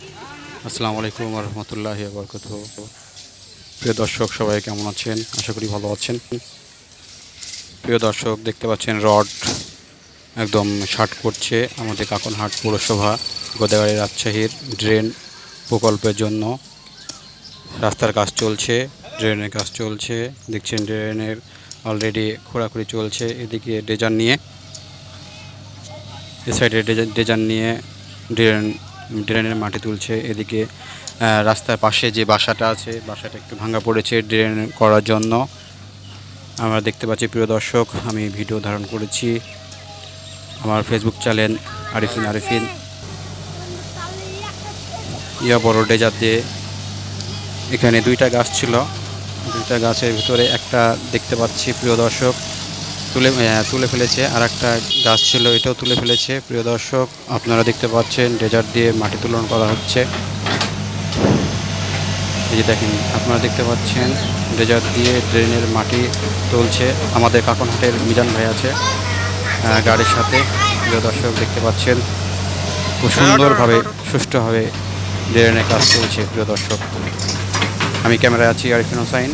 আসসালামু আলাইকুম রহমতুল্লাহ বরকত প্রিয় দর্শক, সবাই কেমন আছেন? আশা করি ভালো আছেন। প্রিয় দর্শক, দেখতে পাচ্ছেন রড একদম শার্ট করছে আমাদের কাকনহাট পৌরসভা, গোদাগাড়ি রাজশাহীর ড্রেন প্রকল্পের জন্য। রাস্তার কাজ চলছে, ড্রেনের কাজ চলছে, দেখছেন ড্রেনের অলরেডি খোঁড়াখুড়ি চলছে এদিকে ডেজার নিয়ে। এ সাইডে ডেজার নিয়ে ড্রেন ড্রেনের মাটি তুলছে, এদিকে রাস্তার পাশে যে বাসাটা আছে, বাসাটা একটু ভাঙা পড়েছে ড্রেন করার জন্য। আমরা দেখতে পাচ্ছি, প্রিয় দর্শক, আমি ভিডিও ধারণ করেছি আমার ফেসবুক চ্যানেল আরিফিন আরিফিন। ইয়া বড় দিয়ে এখানে দুইটা গাছ ছিল। দুইটা গাছের ভিতরে একটা দেখতে পাচ্ছি, প্রিয় দর্শক। তুলে তুলে ফেলেছে। আর একটা গাছ ছিল, এটাও তুলে ফেলেছে। প্রিয় দর্শক, আপনারা দেখতে পাচ্ছেন ডেজার দিয়ে মাটি তুলন করা হচ্ছে। এই যে দেখেন, আপনারা দেখতে পাচ্ছেন ডেজার দিয়ে ড্রেনের মাটি তুলছে। আমাদের কাকনহাটের মিজান ভাই আছে গাড়ির সাথে। প্রিয় দর্শক, দেখতে পাচ্ছেন, খুব সুন্দরভাবে, সুষ্ঠুভাবে ড্রেনের কাজ চলছে, প্রিয় দর্শক। আমি ক্যামেরায় আছি আরিফিন হোসাইন।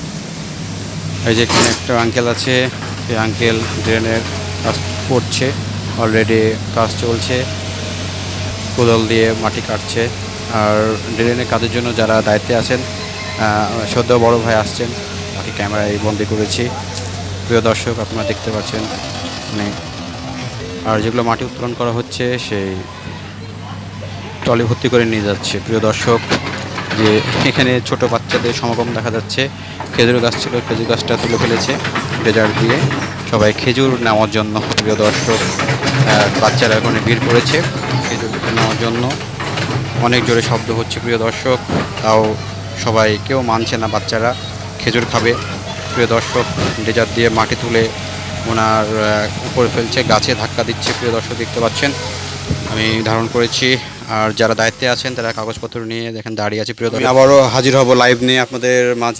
এই যে এখানে একটা আঙ্কেল আছে আঙ্কেল ড্রেনের কাজ করছে অলরেডি কাজ চলছে, কোদাল দিয়ে মাটি কাটছে, আর ড্রেনের কাজের জন্য যারা দায়িত্বে আছেন সদ্য বড় ভাই আসছেন, তাকে ক্যামেরায় বন্দি করেছি। প্রিয় দর্শক, আপনারা দেখতে পাচ্ছেন মানে আর যেগুলো মাটি উত্তোলন করা হচ্ছে, সেই টলি ভর্তি করে নিয়ে যাচ্ছে। প্রিয় দর্শক, যে এখানে ছোট বাচ্চাদের সমাগম দেখা যাচ্ছে, খেজুর গাছ ছিল, খেজুর গাছটা তুলে ফেলেছে। ডেজার্ট দিয়ে সবাই খেজুর নেওয়ার জন্য, প্রিয় দর্শক বাচ্চারা এখন ভিড় করেছে খেজুর নেওয়ার জন্য। অনেক জোরে শব্দ হচ্ছে, প্রিয় দর্শক, তাও সবাই কেউ মানছে না বাচ্চারা খেজুর খাবে। প্রিয় দর্শক ডেজার দিয়ে মাটি তুলে ওনার উপরে ফেলছে, গাছে ধাক্কা দিচ্ছে, প্রিয় দর্শক দেখতে পাচ্ছেন। আমি ধারণ করেছি, আর যারা দায়িত্বে আছেন, তারা কাগজপত্র নিয়ে দেখেন, দাঁড়িয়ে আছে, প্রিয় দর্শক। আবারও হাজির হব লাইভ নিয়ে আপনাদের মাঝে।